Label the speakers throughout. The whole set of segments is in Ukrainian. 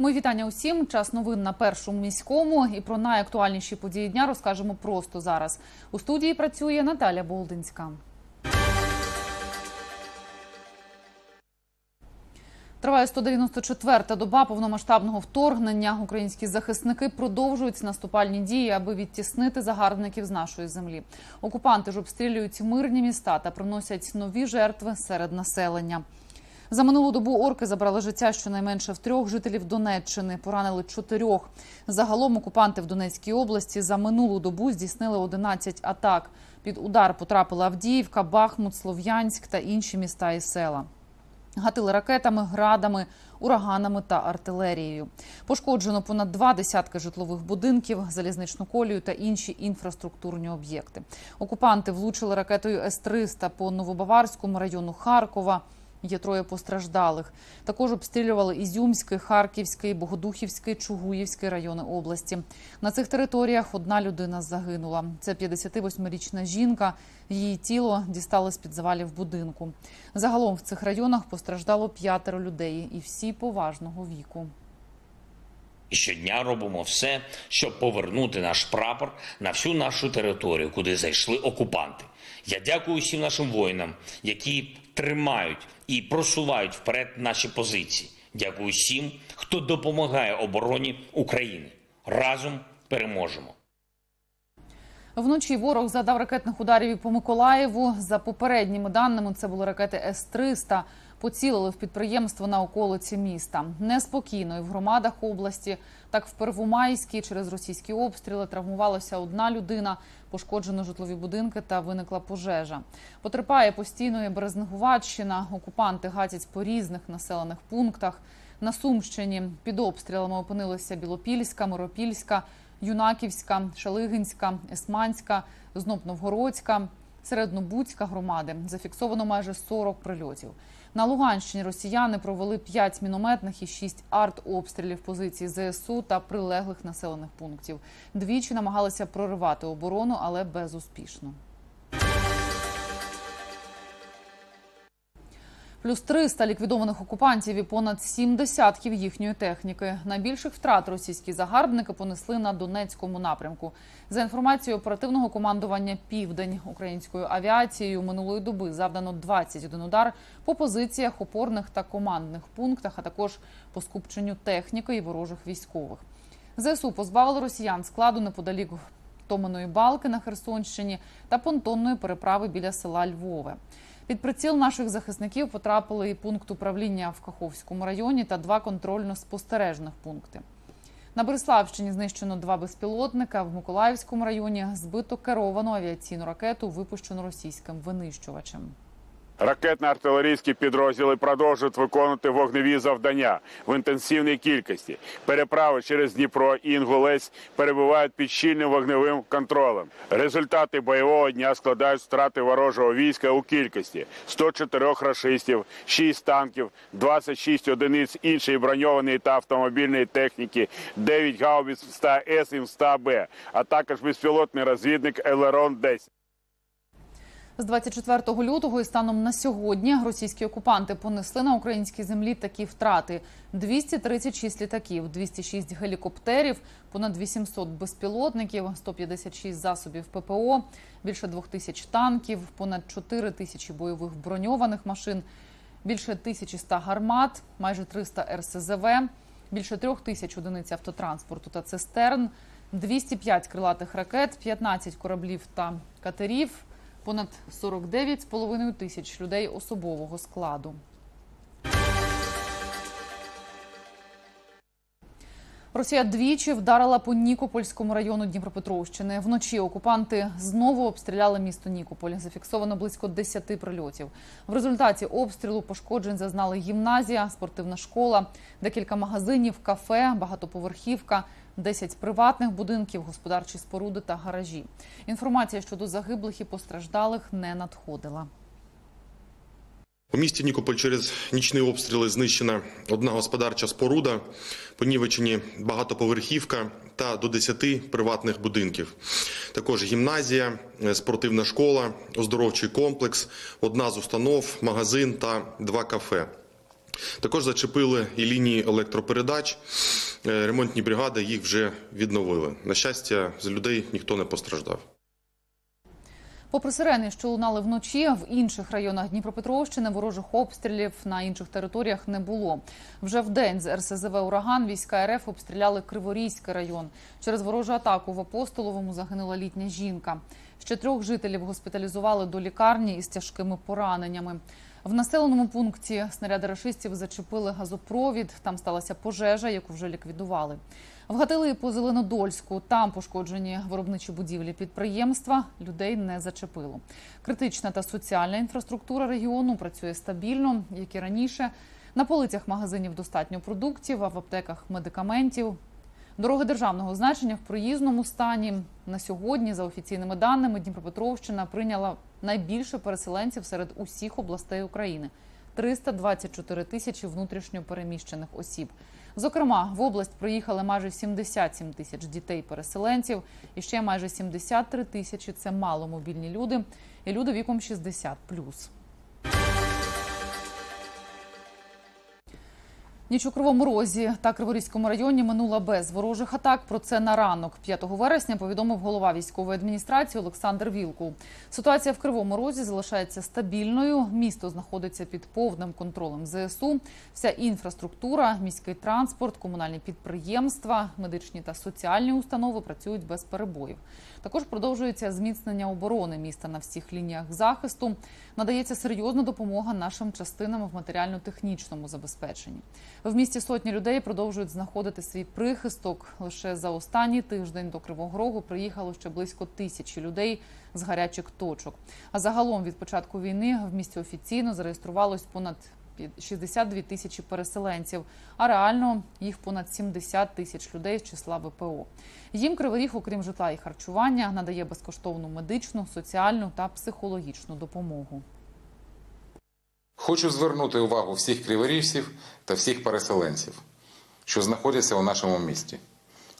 Speaker 1: Мої вітання усім. Час новин на першому міському і про найактуальніші події дня розкажемо просто зараз. У студії працює Наталя Болдинська. Триває 194-та доба повномасштабного вторгнення. Українські захисники продовжують наступальні дії, аби відтіснити загарбників з нашої землі. Окупанти ж обстрілюють мирні міста та приносять нові жертви серед населення. За минулу добу орки забрали життя щонайменше в трьох жителів Донеччини. Поранили чотирьох. Загалом окупанти в Донецькій області за минулу добу здійснили 11 атак. Під удар потрапили Авдіївка, Бахмут, Слов'янськ та інші міста і села. Гатили ракетами, градами, ураганами та артилерією. Пошкоджено понад два десятки житлових будинків, залізничну колію та інші інфраструктурні об'єкти. Окупанти влучили ракетою С-300 по Новобаварському району Харкова. Є троє постраждалих. Також обстрілювали Ізюмський, Харківський, Богодухівський, Чугуївський райони області. На цих територіях одна людина загинула. Це 58-річна жінка. Її тіло дістали з під завалів будинку. Загалом в цих районах постраждало п'ятеро людей, і всі поважного віку.
Speaker 2: І щодня робимо все, щоб повернути наш прапор на всю нашу територію, куди зайшли окупанти. Я дякую всім нашим воїнам, які тримають і просувають вперед наші позиції. Дякую всім, хто допомагає обороні України. Разом переможемо.
Speaker 1: Вночі ворог завдав ракетних ударів і по Миколаєву. За попередніми даними, це були ракети С-300. Поцілили в підприємство на околиці міста. Неспокійно і в громадах області. Так в Первомайській через російські обстріли травмувалася одна людина, пошкоджено житлові будинки та виникла пожежа. Потерпає постійно і Березнегуватщина. Окупанти гатять по різних населених пунктах. На Сумщині під обстрілами опинилися Білопільська, Миропільська, Юнаківська, Шалигинська, Есманська, Знопновгородська, Середнобудська громади. Зафіксовано майже 40 прильотів. На Луганщині росіяни провели 5 мінометних і 6 артобстрілів позицій ЗСУ та прилеглих населених пунктів. Двічі намагалися проривати оборону, але безуспішно. Плюс 300 ліквідованих окупантів і понад 7 десятків їхньої техніки. Найбільших втрат російські загарбники понесли на Донецькому напрямку. За інформацією оперативного командування Південь українською авіацією минулої доби завдано 21 удар по позиціях опорних та командних пунктах, а також по скупченню техніки і ворожих військових. ЗСУ позбавили росіян складу неподалік Томаної балки на Херсонщині та понтонної переправи біля села Львове. Під приціл наших захисників потрапили і пункт управління в Каховському районі та два контрольно-спостережних пункти. На Бориславщині знищено два безпілотника. В Миколаївському районі збито керовану авіаційну ракету, випущену російським винищувачем.
Speaker 3: Ракетно-артилерійські підрозділи продовжують виконувати вогневі завдання в інтенсивній кількості. Переправи через Дніпро і Інгулець перебувають під щільним вогневим контролем. Результати бойового дня складають втрати ворожого війська у кількості 104 рашистів, 6 танків, 26 одиниць іншої броньованої та автомобільної техніки, 9 гаубиць 100 С і 100 Б, а також безпілотний розвідник Елерон 10
Speaker 1: З 24 лютого і станом на сьогодні російські окупанти понесли на українській землі такі втрати: 236 літаків, 206 гелікоптерів, понад 800 безпілотників, 156 засобів ППО, більше 2000 танків, понад 4 тисячі бойових броньованих машин, більше 1100 гармат, майже 300 РСЗВ, більше 3 тисяч одиниць автотранспорту та цистерн, 205 крилатих ракет, 15 кораблів та катерів понад 49,5 тисяч людей особового складу. Росія двічі вдарила по Нікопольському району Дніпропетровщини. Вночі окупанти знову обстріляли місто Нікополь. Зафіксовано близько 10 прильотів. В результаті обстрілу пошкоджень зазнали гімназія, спортивна школа, декілька магазинів, кафе, багатоповерхівка, 10 приватних будинків, господарчі споруди та гаражі. Інформація щодо загиблих і постраждалих не надходила.
Speaker 4: У місті Нікополь через нічні обстріли знищена одна господарча споруда, понівечені багатоповерхівка та до 10 приватних будинків. Також гімназія, е, спортивна школа, оздоровчий комплекс, одна з установ, магазин та два кафе. Також зачепили і лінії електропередач. Е, Ремонтні бригади їх вже відновили. На щастя, з людей ніхто не постраждав.
Speaker 1: Попри сирени, що лунали вночі, в інших районах Дніпропетровщини ворожих обстрілів на інших територіях не було. Вже в день з РСЗВ «Ураган» війська РФ обстріляли Криворізький район. Через ворожу атаку в Апостоловому загинула літня жінка. Ще трьох жителів госпіталізували до лікарні із тяжкими пораненнями. В населеному пункті снаряди рашистів зачепили газопровід. Там сталася пожежа, яку вже ліквідували. Вгатили і по Зеленодольську. Там пошкоджені виробничі будівлі підприємства. Людей не зачепило. Критична та соціальна інфраструктура регіону працює стабільно, як і раніше. На полицях магазинів достатньо продуктів, а в аптеках медикаментів. Дороги державного значення в проїзному стані. На сьогодні, за офіційними даними, Дніпропетровщина прийняла найбільше переселенців серед усіх областей України 324 тисячі внутрішньо переміщених осіб. Зокрема, в область приїхали майже 77 тисяч дітей-переселенців, і ще майже 73 тисячі це маломобільні люди і люди віком 60+. Ніч у Кривому Розі та Криворізькому районі минула без ворожих атак. Про це на ранок 5 вересня повідомив голова військової адміністрації Олександр Вілкул. Ситуація в Кривому Розі залишається стабільною. Місто знаходиться під повним контролем ЗСУ. Вся інфраструктура, міський транспорт, комунальні підприємства, медичні та соціальні установи працюють без перебоїв. Також продовжується зміцнення оборони міста на всіх лініях захисту. Надається серйозна допомога нашим частинам в матеріально-технічному забезпеченні. В місті сотні людей продовжують знаходити свій прихисток. Лише за останній тиждень до Кривого Рогу приїхало ще близько тисячі людей з гарячих точок. А загалом від початку війни в місті офіційно зареєструвалось понад 62 тисячі переселенців, а реально їх понад 70 тисяч людей з числа ВПО. Їм Кривий Ріг, окрім житла і харчування, надає безкоштовну медичну, соціальну та психологічну допомогу.
Speaker 5: Хочу звернути увагу всіх криворіжців та всіх переселенців, що знаходяться у нашому місті.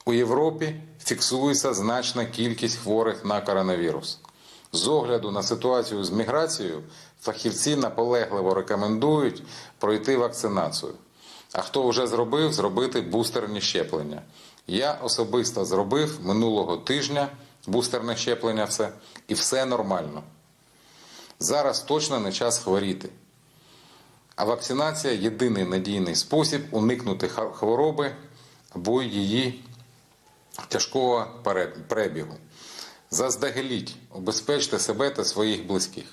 Speaker 5: У Європі фіксується значна кількість хворих на коронавірус. З огляду на ситуацію з міграцією, фахівці наполегливо рекомендують пройти вакцинацію. А хто вже зробив, зробити бустерні щеплення. Я особисто зробив минулого тижня бустерне щеплення все, і все нормально. Зараз точно не час хворіти. А вакцинація єдиний надійний спосіб уникнути хвороби або її тяжкого перебігу. Заздалегідь убезпечте себе та своїх близьких.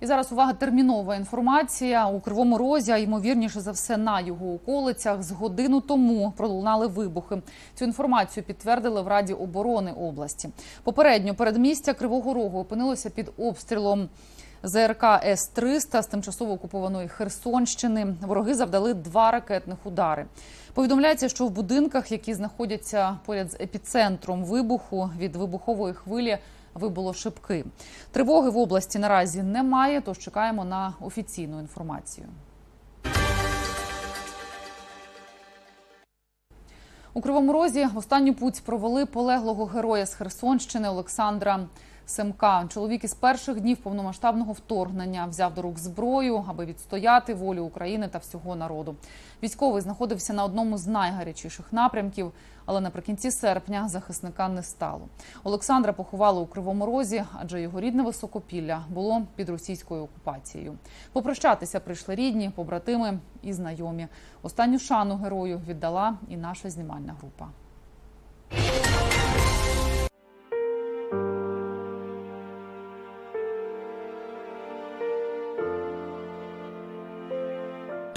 Speaker 1: І зараз увага термінова інформація у кривому розі, а ймовірніше за все на його околицях. З годину тому пролунали вибухи. Цю інформацію підтвердили в Раді оборони області. Попередньо передмістя Кривого Рогу опинилося під обстрілом. ЗРК С-300 з тимчасово окупованої Херсонщини вороги завдали два ракетних удари. Повідомляється, що в будинках, які знаходяться поряд з епіцентром вибуху, від вибухової хвилі вибуло шибки. Тривоги в області наразі немає, тож чекаємо на офіційну інформацію. У Кривому Розі останню путь провели полеглого героя з Херсонщини Олександра Семка. Чоловік із перших днів повномасштабного вторгнення взяв до рук зброю, аби відстояти волю України та всього народу. Військовий знаходився на одному з найгарячіших напрямків, але наприкінці серпня захисника не стало. Олександра поховали у Кривому Розі, адже його рідне високопілля було під російською окупацією. Попрощатися прийшли рідні, побратими і знайомі. Останню шану герою віддала і наша знімальна група.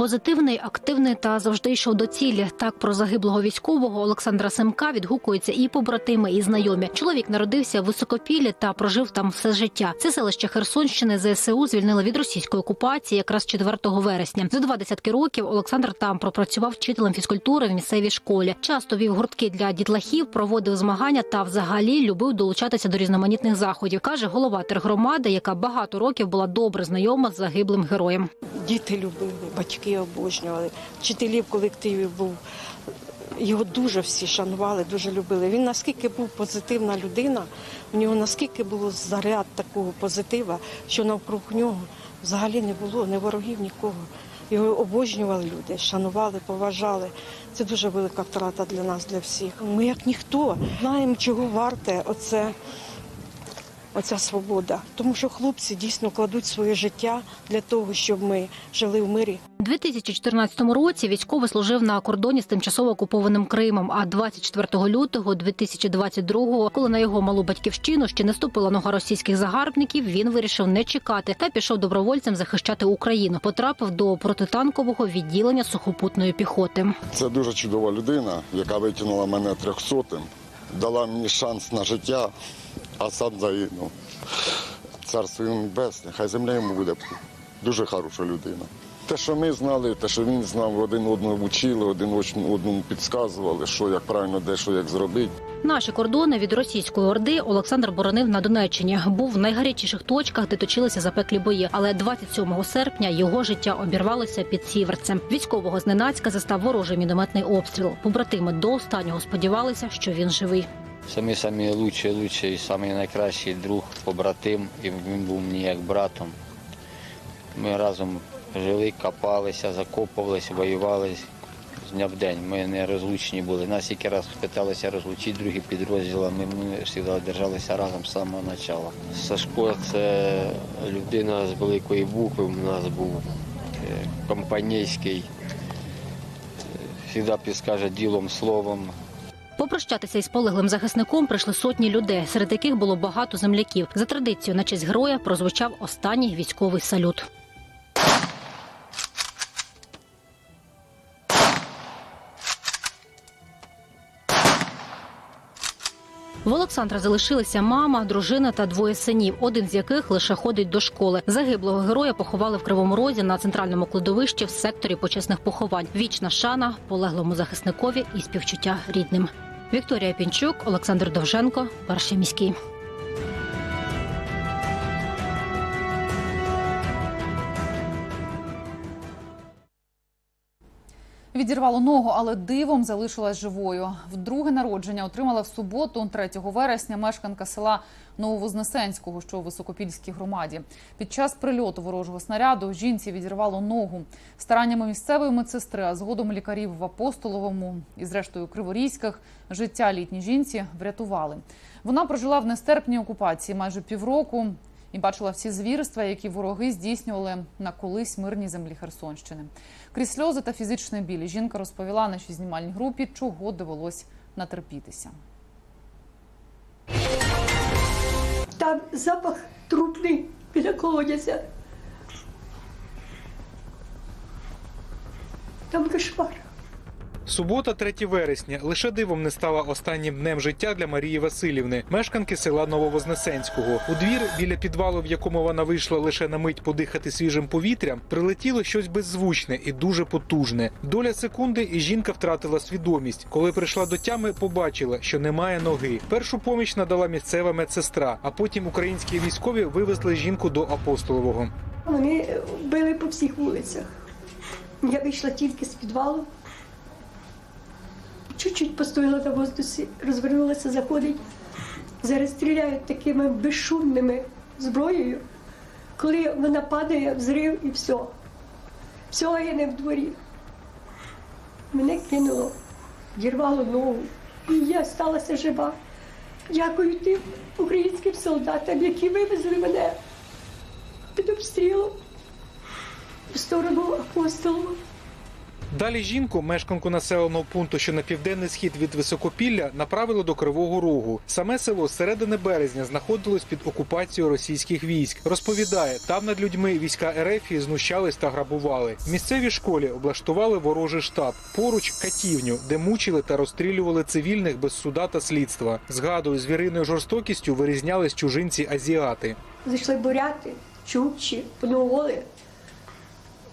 Speaker 6: Позитивний, активний та завжди йшов до цілі. Так про загиблого військового Олександра Семка відгукуються і побратими, і знайомі. Чоловік народився в високопіллі та прожив там все життя. Це селище Херсонщини ЗСУ звільнили від російської окупації якраз 4 вересня. За два десятки років Олександр там пропрацював вчителем фізкультури в місцевій школі. Часто вів гуртки для дітлахів, проводив змагання та взагалі любив долучатися до різноманітних заходів. каже голова тергромади, яка багато років була добре знайома з загиблим героєм.
Speaker 7: Діти любили, батьки обожнювали, вчителі в колективі був. Його дуже всі шанували, дуже любили. Він наскільки був позитивна людина, у нього наскільки було заряд такого позитива, що навкруг нього Взагалі не було, не ворогів нікого. Його обожнювали люди, шанували, поважали. Це дуже велика втрата для нас, для всіх. Ми як ніхто знаємо, чого варте оце, оця свобода. Тому що хлопці дійсно кладуть своє життя для того, щоб ми жили в мирі.
Speaker 6: У 2014 році військовий служив на кордоні з тимчасово окупованим Кримом. А 24 лютого 2022-го, коли на його малу батьківщину ще не ступила нога російських загарбників, він вирішив не чекати та пішов добровольцем захищати Україну. Потрапив до протитанкового відділення сухопутної піхоти.
Speaker 8: Це дуже чудова людина, яка витягнула мене трьохсотим, дала мені шанс на життя, а сам загинув. Царство йому небесне, хай земля йому буде дуже хороша людина. Те, що ми знали, те, що він знав, один одного вчили, один одному підказували, що як правильно, де що як зробити.
Speaker 6: Наші кордони від російської орди Олександр боронив на Донеччині. Був в найгарячіших точках, де точилися запеклі бої. Але 27 серпня його життя обірвалося під сіверцем. Військового зненацька застав ворожий мінометний обстріл. Побратими до останнього сподівалися, що він живий.
Speaker 9: Самі самі лучші, лучший, самий найкращий друг, побратим, і він був мені як братом. Ми разом жили, копалися, закопувалися, воювали з дня в день. Ми не розлучні були. Нас тільки раз питалися розлучити другі підрозділи, ми, ми завжди держалися разом з самого початку. Сашко це людина з великої букви, у нас був е, компанійський, завжди підскаже ділом, словом.
Speaker 6: Попрощатися із полеглим захисником прийшли сотні людей, серед яких було багато земляків. За традицією на честь героя прозвучав останній військовий салют. В Олександра залишилися мама, дружина та двоє синів, один з яких лише ходить до школи. Загиблого героя поховали в Кривому Розі на центральному кладовищі в секторі почесних поховань. Вічна шана полеглому захисникові і співчуття рідним. Вікторія Пінчук, Олександр Довженко, перший міський.
Speaker 1: Відірвало ногу, але дивом залишилась живою. Вдруге народження отримала в суботу, 3 вересня, мешканка села Нововознесенського, що у Високопільській громаді. Під час прильоту ворожого снаряду жінці відірвало ногу. Стараннями місцевої медсестри, а згодом лікарів в Апостоловому і, зрештою, Криворізьких життя літній жінці врятували. Вона прожила в нестерпній окупації майже півроку і бачила всі звірства, які вороги здійснювали на колись мирній землі Херсонщини. Крізь сльози та фізичної білі жінка розповіла нашій знімальній групі, чого довелось натерпітися.
Speaker 10: Там запах трупний біля колодязя. Там кошмар.
Speaker 11: Субота, 3 вересня, лише дивом не стала останнім днем життя для Марії Васильівни, мешканки села Нововознесенського. У двір біля підвалу, в якому вона вийшла лише на мить подихати свіжим повітрям, прилетіло щось беззвучне і дуже потужне. Доля секунди, і жінка втратила свідомість. Коли прийшла до тями, побачила, що немає ноги. Першу поміч надала місцева медсестра, а потім українські військові вивезли жінку до апостолового.
Speaker 10: Вони били по всіх вулицях. Я вийшла тільки з підвалу. Чуть-чуть постояла на воздусі, розвернулася, заходить. Зараз стріляють такими безшумними зброєю. Коли вона падає, взрив і все. Все гине в дворі. Мене кинуло, дірвало ногу. І я сталася жива. Дякую тим українським солдатам, які вивезли мене під обстрілом в сторону апостолу.
Speaker 11: Далі жінку, мешканку населеного пункту, що на південний схід від Високопілля, направили до Кривого Рогу. Саме село з середини березня знаходилось під окупацією російських військ. Розповідає, там над людьми війська РФ знущались та грабували. В місцевій школі облаштували ворожий штаб. Поруч катівню, де мучили та розстрілювали цивільних без суда та слідства. Згадую, звіриною жорстокістю вирізнялись чужинці азіати.
Speaker 10: Зайшли буряти, чукчі, монголи.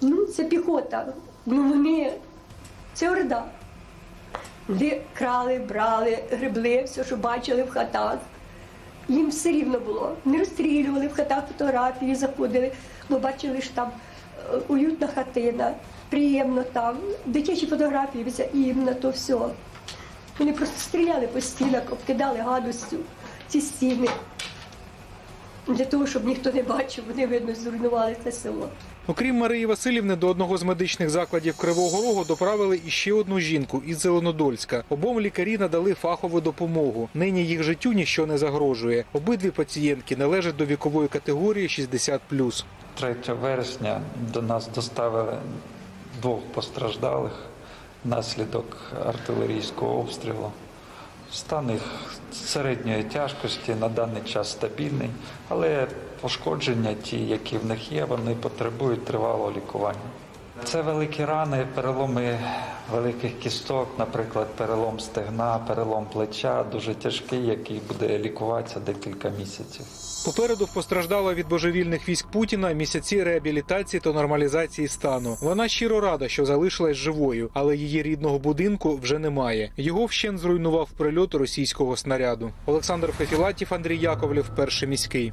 Speaker 10: Ну, це піхота. Ну вони це орда. Вони крали, брали, гребли, все, що бачили в хатах. Їм все рівно було. Не розстрілювали в хатах фотографії, заходили, бо бачили, що там е, уютна хатина, приємно там, дитячі фотографії, їм на то все. Вони просто стріляли по стінах, обкидали гадостю ці стіни. Для того, щоб ніхто не бачив, вони видно зруйнували це село.
Speaker 11: Окрім Марії Васильівни, до одного з медичних закладів Кривого Рогу доправили іще одну жінку із Зеленодольська. Обом лікарі надали фахову допомогу. Нині їх життю ніщо не загрожує. Обидві пацієнтки належать до вікової категорії 60+.
Speaker 12: 3 вересня до нас доставили двох постраждалих внаслідок артилерійського обстрілу. Стан їх середньої тяжкості на даний час стабільний, але пошкодження, ті, які в них є, вони потребують тривалого лікування. Це великі рани, переломи великих кісток, наприклад, перелом стегна, перелом плеча, дуже тяжкий, який буде лікуватися декілька місяців.
Speaker 11: Попереду постраждала від божевільних військ Путіна місяці реабілітації та нормалізації стану. Вона щиро рада, що залишилась живою, але її рідного будинку вже немає. Його вщен зруйнував прильот російського снаряду. Олександр Фефілатів, Андрій Яковлів, перший міський.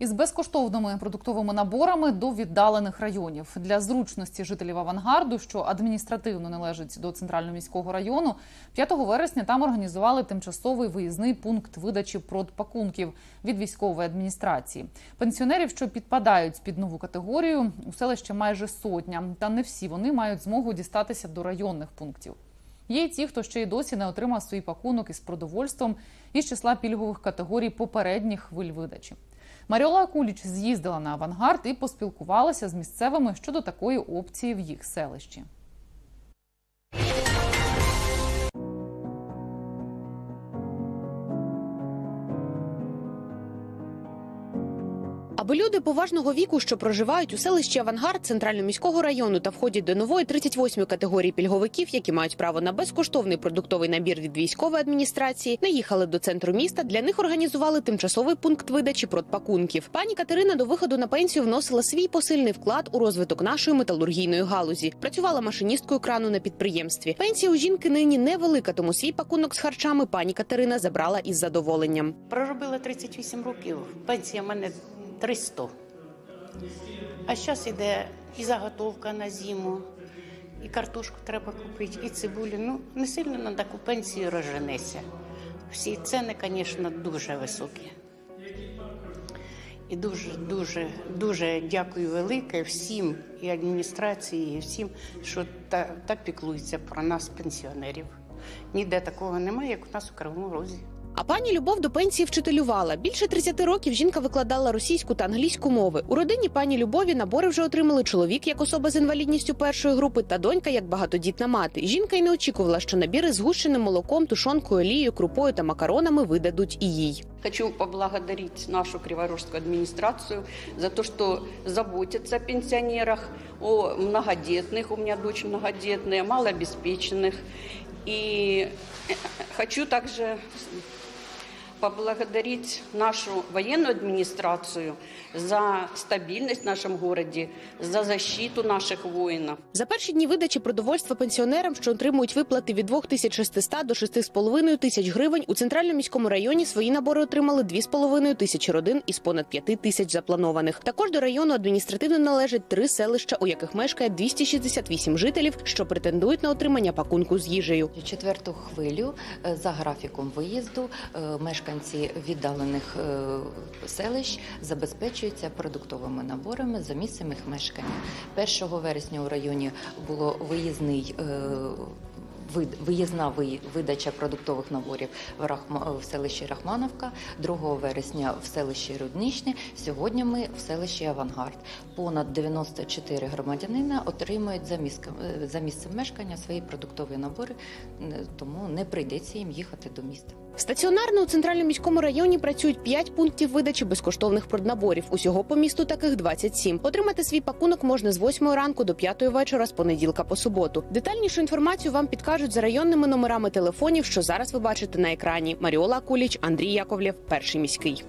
Speaker 1: Із безкоштовними продуктовими наборами до віддалених районів для зручності жителів авангарду, що адміністративно належить до центрального міського району, 5 вересня там організували тимчасовий виїзний пункт видачі продпакунків від військової адміністрації. Пенсіонерів, що підпадають під нову категорію, у селищі майже сотня, та не всі вони мають змогу дістатися до районних пунктів. Є й ті, хто ще й досі не отримав свій пакунок із продовольством із числа пільгових категорій попередніх хвиль видачі. Маріола Куліч з'їздила на авангард і поспілкувалася з місцевими щодо такої опції в їх селищі.
Speaker 13: Аби люди поважного віку, що проживають у селищі Авангард центрально-міського району та входять до нової 38-ї категорії пільговиків, які мають право на безкоштовний продуктовий набір від військової адміністрації, не їхали до центру міста. Для них організували тимчасовий пункт видачі продпакунків. Пані Катерина до виходу на пенсію вносила свій посильний вклад у розвиток нашої металургійної галузі. Працювала машиністкою крану на підприємстві. Пенсія у жінки нині невелика, тому свій пакунок з харчами пані Катерина забрала із задоволенням.
Speaker 14: Проробила 38 років. Пенсія мене 300. А зараз іде і заготовка на зиму, і картошку треба купити, і цибулю. Ну, не сильно на таку пенсію розженеся. Всі ціни, звісно, дуже високі. І дуже, дуже, дуже дякую велике всім і адміністрації, і всім, що так, так піклуються про нас, пенсіонерів. Ніде такого немає, як у нас у Кривому Розі.
Speaker 13: А пані Любов до пенсії вчителювала. Більше 30 років жінка викладала російську та англійську мови. У родині пані Любові набори вже отримали чоловік як особа з інвалідністю першої групи та донька як багатодітна мати. Жінка й не очікувала, що набіри з гущеним молоком, тушонкою, олією, крупою та макаронами видадуть і їй.
Speaker 15: Хочу поблагодарить нашу Криворожскую администрацию за то, что заботятся о пенсионерах, о многодетных, у меня дочь многодетная, малообеспеченных. И э, хочу также поблагодарить нашу военную администрацию за стабильность в нашем городе, за защиту наших воинов.
Speaker 13: За перші дні видачі продовольства пенсіонерам, що отримують виплати від 2600 до 6,5 тисяч гривень, у центральному міському районі свої набори отримали 2,5 тисячі родин із понад 5 тисяч запланованих. Також до району адміністративно належать три селища, у яких мешкає 268 жителів, що претендують на отримання пакунку з їжею.
Speaker 16: Четверту хвилю е, за графіком виїзду е, мешканці віддалених е, селищ забезпечуються продуктовими наборами за місцем їх мешкання. 1 вересня у районі було виїзний. е, Виїзна видача продуктових наборів в, селищі Рахмановка, 2 вересня в селищі Рудничне. Сьогодні ми в селищі Авангард. Понад 94 громадянина отримують за місцем, за місцем мешкання свої продуктові набори, тому не прийдеться їм їхати до міста.
Speaker 13: Стаціонарно у центральному міському районі працюють 5 пунктів видачі безкоштовних проднаборів. Усього по місту таких 27. Отримати свій пакунок можна з 8 ранку до 5 вечора з понеділка по суботу. Детальнішу інформацію вам підкажуть за районними номерами телефонів, що зараз ви бачите на екрані. Маріола Куліч, Андрій Яковлєв, перший міський.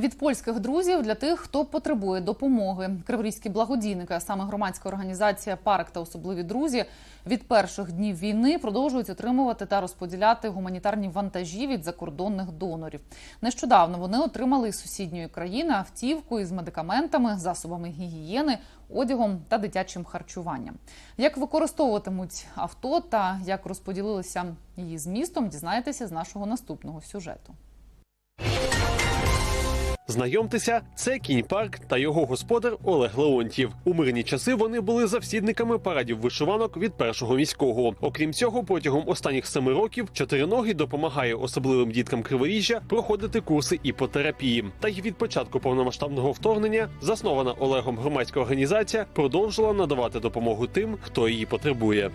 Speaker 1: Від польських друзів для тих, хто потребує допомоги. Криворізькі благодійники, а саме громадська організація Парк та особливі друзі від перших днів війни продовжують отримувати та розподіляти гуманітарні вантажі від закордонних донорів. Нещодавно вони отримали із сусідньої країни автівку із медикаментами, засобами гігієни, одягом та дитячим харчуванням. Як використовуватимуть авто та як розподілилися її з містом, дізнаєтеся з нашого наступного сюжету.
Speaker 17: Знайомтеся, це кінь парк та його господар Олег Леонтів. У мирні часи вони були завсідниками парадів вишиванок від першого міського. Окрім цього, протягом останніх семи років чотириногі допомагає особливим діткам Криворіжжя проходити курси іпотерапії. Та й від початку повномасштабного вторгнення заснована Олегом громадська організація продовжила надавати допомогу тим, хто її потребує.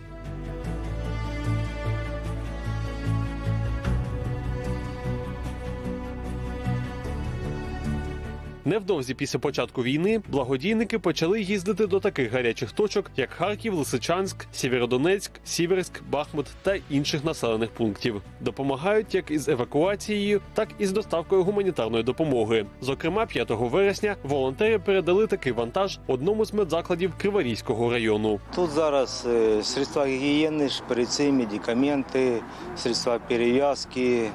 Speaker 17: Невдовзі після початку війни благодійники почали їздити до таких гарячих точок, як Харків, Лисичанськ, Сєвєродонецьк, Сіверськ, Бахмут та інших населених пунктів. Допомагають як із евакуацією, так і з доставкою гуманітарної допомоги. Зокрема, 5 вересня волонтери передали такий вантаж одному з медзакладів Криворізького району.
Speaker 18: Тут зараз е, средства гігієни, шприци, медикаменти, средства перев'язки,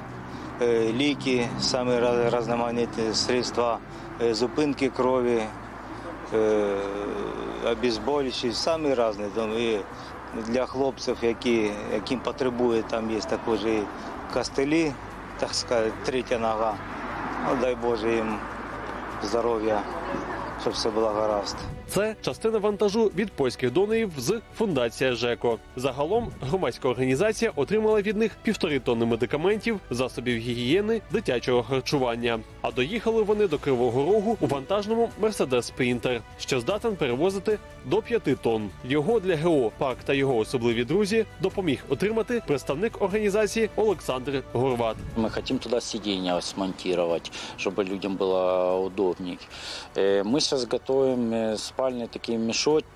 Speaker 18: ліки, самі різноманітні средства е, зупинки крові, е, обезболюючі, самі різні. І для хлопців, які, яким потребує, там є також і костелі, так сказати, третя нога. Ну, дай Боже їм здоров'я, щоб все було гаразд.
Speaker 17: Це частина вантажу від польських донорів з фундація ЖЕКО. Загалом громадська організація отримала від них півтори тонни медикаментів, засобів гігієни, дитячого харчування. А доїхали вони до Кривого Рогу у вантажному Мерседес Спрінтер, що здатен перевозити до п'яти тонн. Його для ГО парк та його особливі друзі допоміг отримати представник організації Олександр Горват.
Speaker 19: Мы хотим туда сиденья смонтировать, чтобы людям было удобней. Э, Мы сейчас готовим э, спальные такие мешочки,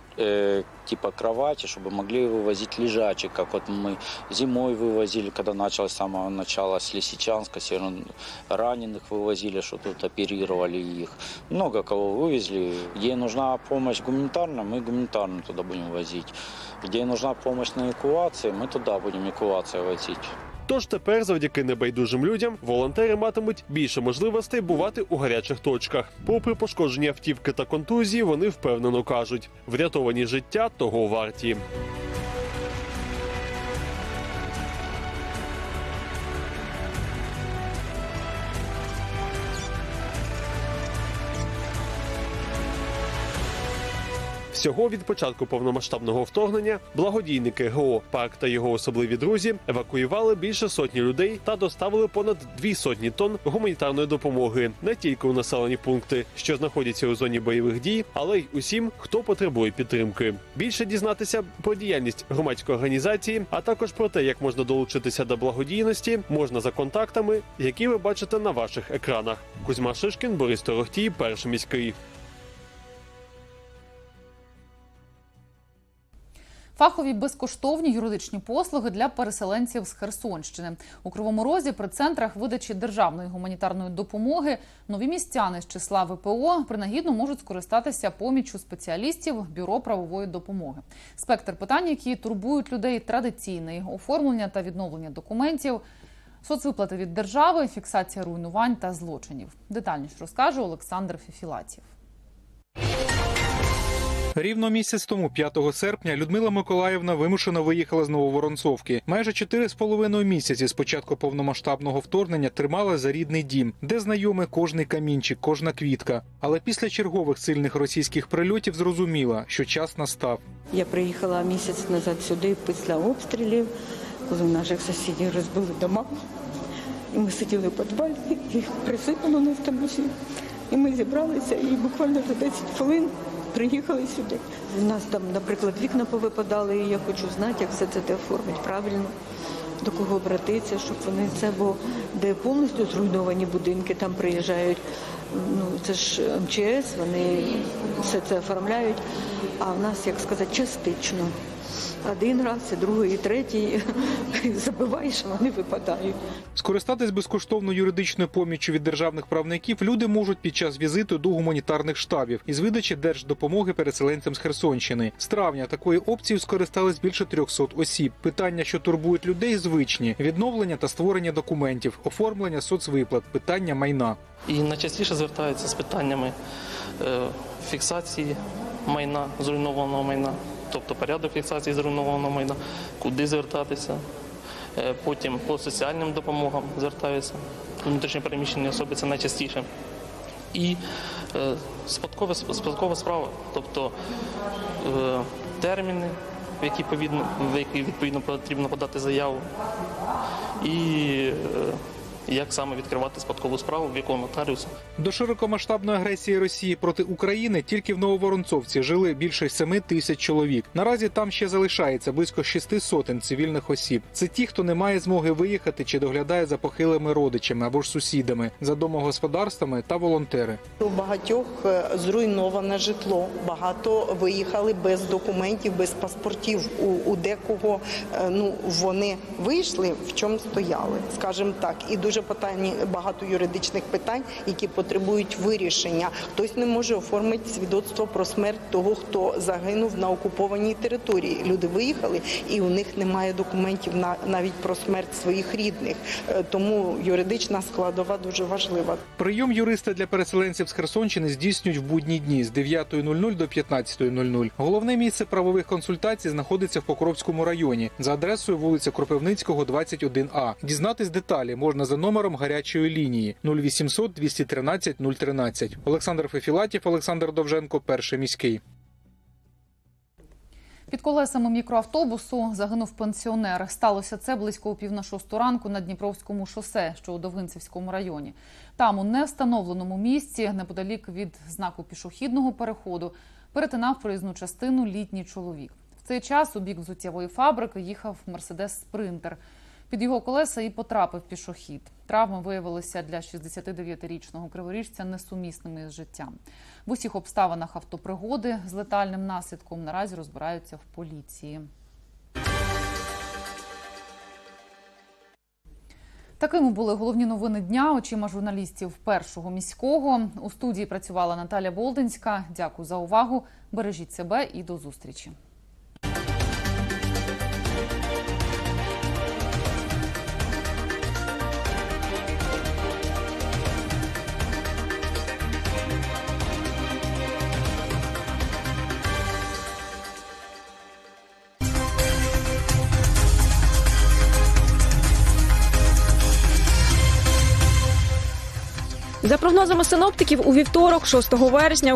Speaker 19: типа кровати, чтобы могли вывозить лежачек, как вот мы зимой вывозили, когда началось с самого начала с Лисичанска, северно- раненых вывозили, что тут оперировали их. Много кого вывезли. Где нужна помощь гуманитарная, мы гуманитарную туда будем возить. Где нужна помощь на эвакуации, мы туда будем эвакуацию возить.
Speaker 17: Тож тепер, завдяки небайдужим людям, волонтери матимуть більше можливостей бувати у гарячих точках. Попри пошкоджені автівки та контузії, вони впевнено кажуть, врятовані життя того варті. Всього від початку повномасштабного вторгнення благодійники ГО Парк та його особливі друзі евакуювали більше сотні людей та доставили понад дві сотні тонн гуманітарної допомоги не тільки у населені пункти, що знаходяться у зоні бойових дій, але й усім, хто потребує підтримки. Більше дізнатися про діяльність громадської організації, а також про те, як можна долучитися до благодійності, можна за контактами, які ви бачите на ваших екранах. Кузьма Шишкін, Борис Торохтій, перший міський.
Speaker 1: Фахові безкоштовні юридичні послуги для переселенців з Херсонщини у Кривому Розі при центрах видачі державної гуманітарної допомоги нові містяни з числа ВПО принагідно можуть скористатися поміччю спеціалістів бюро правової допомоги. Спектр питань, які турбують людей, традиційний оформлення та відновлення документів. Соцвиплати від держави, фіксація руйнувань та злочинів. Детальніше розкаже Олександр Фіфілатів.
Speaker 11: Рівно місяць тому, 5 серпня, Людмила Миколаївна вимушено виїхала з Нововоронцовки. Майже чотири з половиною місяці з початку повномасштабного вторгнення тримала за рідний дім, де знайоме кожний камінчик, кожна квітка. Але після чергових сильних російських прильотів зрозуміла, що час настав.
Speaker 20: Я приїхала місяць назад сюди після обстрілів, коли наших сусідів розбили дома. І ми сиділи в підвалі, і присипало нас там усіх. І ми зібралися і буквально за 10 хвилин приїхали сюди. У нас там, наприклад, вікна повипадали, і я хочу знати, як все це оформити правильно, до кого обратитися, щоб вони це, бо де повністю зруйновані будинки, там приїжджають. Ну, це ж МЧС, вони все це оформляють. А в нас, як сказати, частично. Один раз, і другий, і третій. Забиваєш, вони випадають.
Speaker 11: Скористатись безкоштовною юридичною поміччю від державних правників люди можуть під час візиту до гуманітарних штабів із видачі держдопомоги переселенцям з Херсонщини. З травня такою опцією скористались більше 300 осіб. Питання, що турбують людей, звичні: відновлення та створення документів, оформлення соцвиплат, питання майна.
Speaker 21: І найчастіше звертаються з питаннями е, фіксації майна, зруйнованого майна, тобто порядок фіксації зруйнованого майна, куди звертатися. Е, Потім по соціальним допомогам звертаються. Внутрішньо переміщені особи це найчастіше. І е, спадкова, справа, тобто е, терміни, в які, відповідно потрібно подати заяву, і як саме відкривати спадкову справу, в якого нотаріуса.
Speaker 11: До широкомасштабної агресії Росії проти України тільки в Нововоронцовці жили більше 7 тисяч чоловік. Наразі там ще залишається близько шести сотень цивільних осіб. Це ті, хто не має змоги виїхати чи доглядає за похилими родичами або ж сусідами, за домогосподарствами та волонтери.
Speaker 22: У багатьох е, зруйноване житло. Багато виїхали без документів, без паспортів. У, у декого е, ну вони вийшли, в чому стояли, скажімо так, і дуже питання багато юридичних питань, які потребують вирішення. Хтось не може оформити свідоцтво про смерть того, хто загинув на окупованій території. Люди виїхали, і у них немає документів на навіть про смерть своїх рідних. Е, Тому юридична складова дуже важлива.
Speaker 11: Прийом юриста для переселенців з Херсонщини здійснюють в будні дні з 9.00 до 15.00. Головне місце правових консультацій знаходиться в Покровському районі за адресою вулиця Кропивницького, 21А. Дізнатись деталі можна за номером гарячої лінії 0800 213 013. Олександр Фефілатів, Олександр Довженко, перший міський.
Speaker 1: Під колесами мікроавтобусу загинув пенсіонер. Сталося це близько о пів на шосту ранку на Дніпровському шосе, що у Довгинцівському районі. Там, у невстановленому місці, неподалік від знаку пішохідного переходу, перетинав проїзну частину літній чоловік. В цей час у бік взуттєвої фабрики їхав Мерседес Спринтер. Під його колеса і потрапив пішохід. Травми виявилися для 69-річного криворіжця несумісними з життям. В усіх обставинах автопригоди з летальним наслідком наразі розбираються в поліції. Такими були головні новини дня. Очима журналістів першого міського у студії працювала Наталя Болдинська. Дякую за увагу. Бережіть себе і до зустрічі.
Speaker 23: За прогнозами синоптиків, у вівторок, 6 вересня,